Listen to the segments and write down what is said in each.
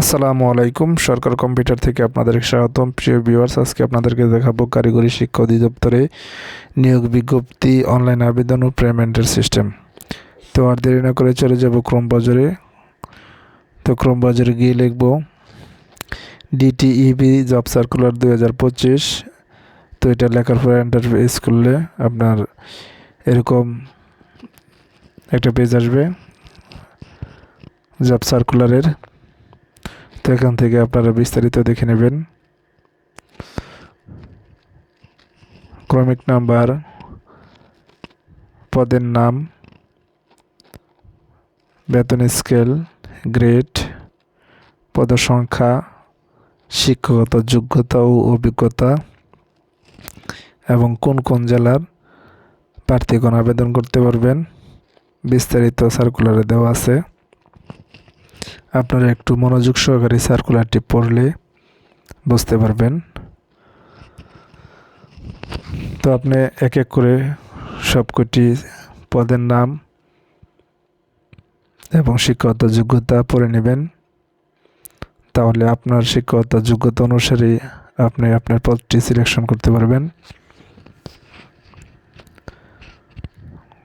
আসসালামু আলাইকুম। সরকার কম্পিউটার থেকে আপনাদের স্বাগতম। প্রিয় ভিউয়ার্স, আজকে আপনাদেরকে দেখাবো কারিগরি শিক্ষা অধিদপ্তরে নিয়োগ বিজ্ঞপ্তি, অনলাইন আবেদন ও পেমেন্টের সিস্টেম। তো আর দেরি না করে চলে যাব ক্রোম বাজারে। তো ক্রোম বাজারে গিয়ে লিখব ডিটিইবি জব সার্কুলার দুই হাজার পঁচিশ। তো এটা লেখার পরে এন্টারপ্রাইজ করলে আপনার এরকম একটা পেজ আসবে জব সার্কুলারের তো এখান থেকে আপনারা বিস্তারিত দেখে নেবেন। ক্রমিক নাম্বার, পদের নাম, বেতন স্কেল, গ্রেড, পদসংখ্যা, শিক্ষাগত যোগ্যতা ও অভিজ্ঞতা, এবং কোন কোন জেলার প্রার্থীগণ আবেদন করতে পারবেন। বিস্তারিত সার্কুলারে দেওয়া আছে। আপনারা একটু মনোযোগ সহকারে সার্কুলারটি পড়লে বুঝতে পারবেন। তো আপনি এক এক করে সবকটি পদের নাম এবং শিক্ষাগত যোগ্যতা পড়ে নেবেন। তাহলে আপনার শিক্ষাগত যোগ্যতা অনুসারে আপনি আপনার পদটি সিলেকশন করতে পারবেন।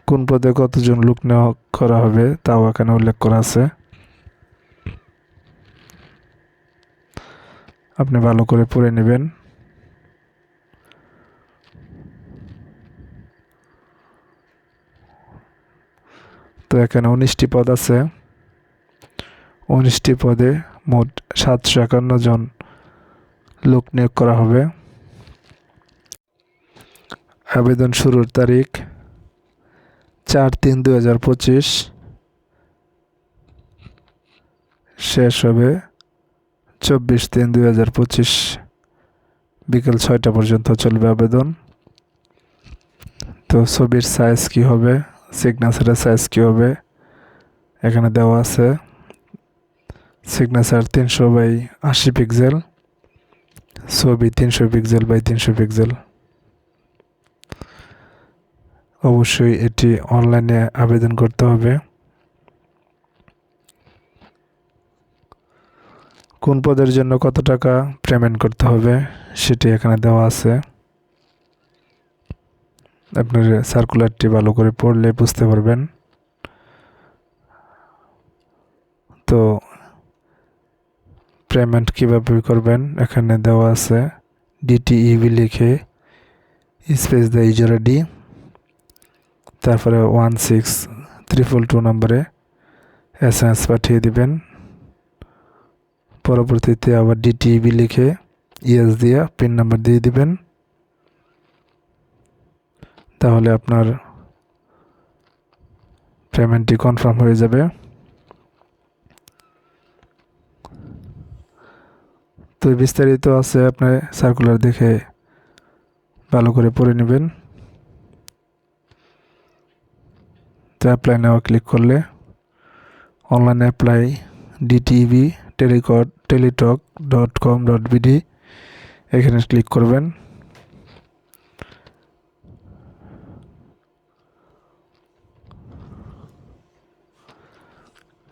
কোন পদে কতজন লোক নেওয়া করা হবে তাও এখানে উল্লেখ করা আছে। আপনি ভালো করে পড়ে নেবেন। তো এখানে উনিশটি পদ আছে। উনিশটি পদে মোট সাতশো একান্ন জন লোক নিয়োগ করা হবে। আবেদন শুরুর তারিখ চার তিন দুই হাজার পঁচিশ। শেষ হবে চব্বিশ তিন দুই হাজার পঁচিশ বিকেল ছয়টা পর্যন্ত চলবে আবেদন। তো ছবির সাইজ কি হবে? সিগনেচারের সাইজ কি হবে? এখানে দেওয়া আছে সিগনেচার তিনশো বাই আশি পিক্সেল ছবি তিনশো পিক্সেল বাই তিনশো পিক্সেল অবশ্যই এটি অনলাইনে আবেদন করতে হবে। কোন পদের জন্য কত টাকা পেমেন্ট করতে হবে সেটি এখানে দেওয়া আছে। আপনার সার্কুলারটি ভালো করে পড়লে বুঝতে পারবেন। তো পেমেন্ট কীভাবে করবেন এখানে দেওয়া আছে ডিটিইবি লিখে স্পেস দ্য ইউজার ডি তারপরে ওয়ান সিক্স ত্রিপল টু নম্বরে এস এম এস পাঠিয়ে দিবেন। পরবর্তীতে আবার ডিটিবি লিখে ইএস দিয়ে পিন নাম্বার দিয়ে দিবেন। তাহলে আপনার পেমেন্টটি কনফার্ম হয়ে যাবে। তো বিস্তারিত আছে আপনার সার্কুলার দেখে ভালো করে পড়ে নেবেন। তো অ্যাপ্লাই নেওয়া ক্লিক করলে online apply DTV Teletalk, Teletalk dot com dot BD, এখানে ক্লিক করবেন।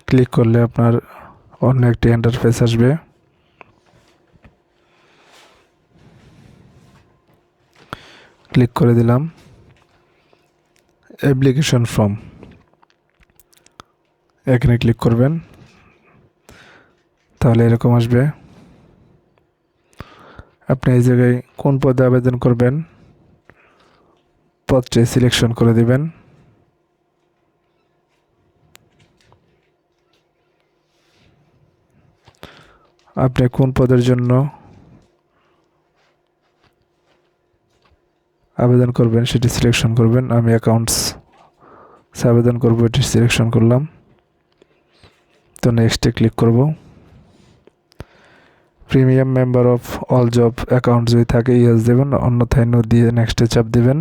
ক্লিক করলে আপনার অন্য একটি ইন্টারফেস আসবে। ক্লিক করে দিলাম। Application form. এখানে ক্লিক করবেন। তাহলে এরকম আসবে। আপনি এই জায়গায় কোন পদে আবেদন করবেন? পদটি সিলেকশন করে দিবেন। আপনি কোন পদের জন্য আবেদন করবেন সেটি সিলেকশন করবেন। আমি অ্যাকাউন্টস আবেদন করব, এটি সিলেকশন করলাম। তো নেক্সটে ক্লিক করব। Premium member of all job account যদি থাকে, ইয়েস দেবেন, অন্যথায় নো দিয়ে নেক্সটে চাপ দেবেন।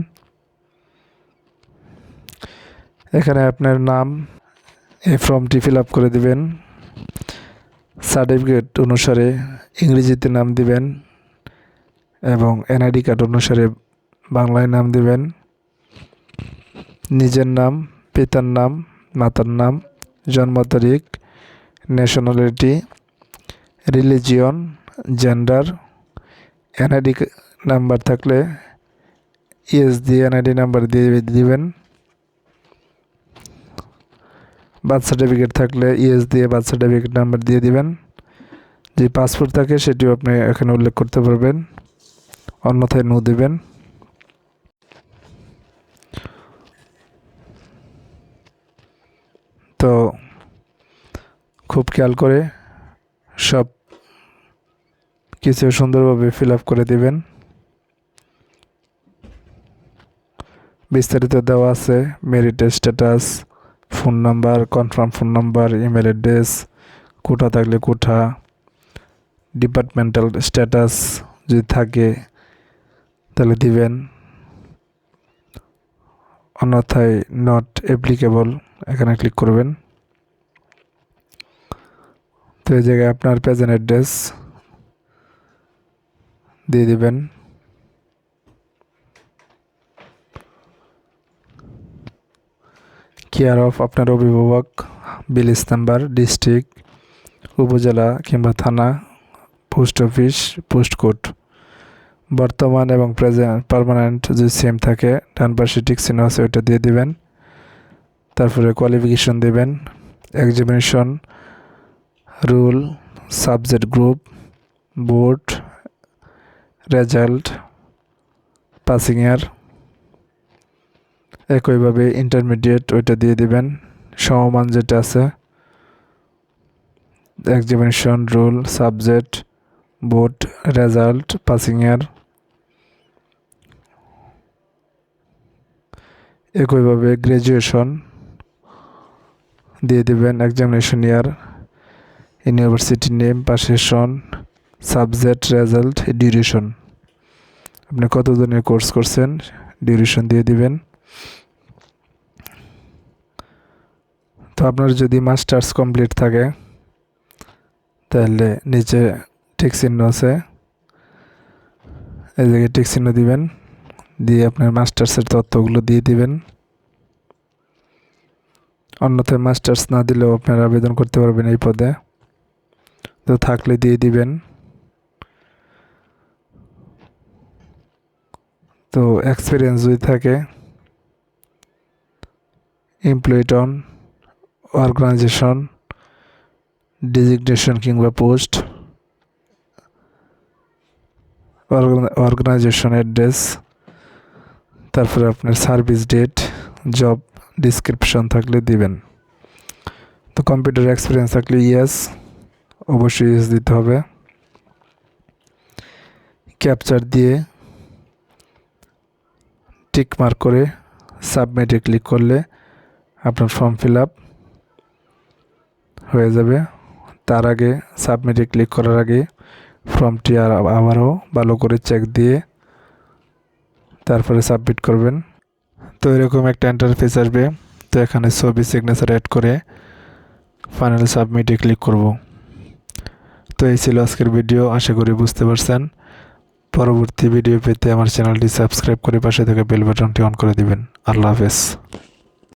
এখানে আপনার নাম এই ফর্মটি ফিল আপ করে দিবেন। সার্টিফিকেট অনুসারে ইংরেজিতে নাম দিবেন এবং এনআইডি কার্ড অনুসারে বাংলায় নাম দিবেন। নিজের নাম, পিতার নাম, মাতার নাম, জন্ম তারিখ nationality religion gender NID number থাকলে ইএস দিয়ে এনআইডি নাম্বার দিয়ে দিবেন। বার্থ সার্টিফিকেট থাকলে ইএস দিয়ে বার্থ সার্টিফিকেট নাম্বার দিয়ে দিবেন। যে পাসপোর্ট থাকে সেটিও আপনি এখানে উল্লেখ করতে পারবেন। অন্যথায় নো দিবেন। তো খুব খেয়াল করে সব কিছু সুন্দরভাবে ফিল করে দিবেন। বিস্তারিত দেওয়া আছে merit status phone number confirm phone number email address quota থাকলে কোঠা ডিপার্টমেন্টাল স্ট্যাটাস যদি থাকে, তাহলে দিবেন। অন্যথায় নট অ্যাপ্লিকেবল এখানে ক্লিক করবেন। তো এই জায়গায় আপনার প্রেজেন্ট অ্যাড্রেস দিয়ে দিবেন। কেয়ার অফ আপনার অভিভাবক বিলিস নাম্বার ডিস্ট্রিক্ট, উপজেলা কিংবা থানা, পোস্ট অফিস, পোস্ট কোড বর্তমান এবং প্রেজেন্ট পারমানেন্ট যদি সেম থাকে ডান পাশে টিক চিহ্ন আছে, ওইটা দিয়ে দিবেন। তারপরে কোয়ালিফিকেশন দিবেন examination roll subject group board result passing year একইভাবে ইন্টারমিডিয়েট ওইটা দিয়ে দিবেন। সমমান যেটা আছে examination roll subject board result passing year একইভাবে গ্র্যাজুয়েশন দিয়ে দিবেন এক্সামিনেশন ইয়ার ইউনিভার্সিটি নেম পাশে সাবজেক্ট রেজাল্ট ডিউরেশন। আপনি কত দিনের কোর্স করছেন? ডিউরেশন দিয়ে দিবেন। তো আপনার যদি মাস্টার্স কমপ্লিট থাকে, তাহলে নিচে ঠিক চিহ্ন আছে। এই জায়গায় টিক চিহ্ন দিবেন, দিয়ে আপনার মাস্টার্সের তথ্যগুলো দিয়ে দিবেন। অন্যথায় মাস্টার্স না দিলেও আপনারা আবেদন করতে পারবেন এই পদে। তো থাকলে দিয়ে দিবেন। তো এক্সপিরিয়েন্স যদি থাকে এমপ্লয়েড অন অর্গানাইজেশন ডিজিগনেশন কিংবা পোস্ট অর্গানাইজেশন অ্যাড্রেস তারপরে আপনার সার্ভিস ডেট জব ডিসক্রিপশন থাকলে দিবেন। তো কম্পিউটার এক্সপিরিয়েন্স থাকলে ইয়েস অবশ্যই ইয়েস দিতে হবে। ক্যাপচার দিয়ে টিক মার্ক করে সাবমিটে ক্লিক করলে আপনার ফর্ম ফিল আপ হয়ে যাবে। তার আগে সাবমিটে ক্লিক করার আগে ফর্মটি আর আবারও ভালো করে চেক দিয়ে তারপরে সাবমিট করবেন। তো এরকম একটা ইন্টারফেস আসবে। তো এখানে ছবি সিগনেচার অ্যাড করে ফাইনাল সাবমিটে ক্লিক করব। তো এই ছিল আজকের ভিডিও আশা করি বুঝতে পারছেন। পরবর্তী ভিডিও পেতে আমার চ্যানেলটি সাবস্ক্রাইব করে পাশে থেকে বেল বাটনটি অন করে দিবেন। আল্লাহ হাফেজ।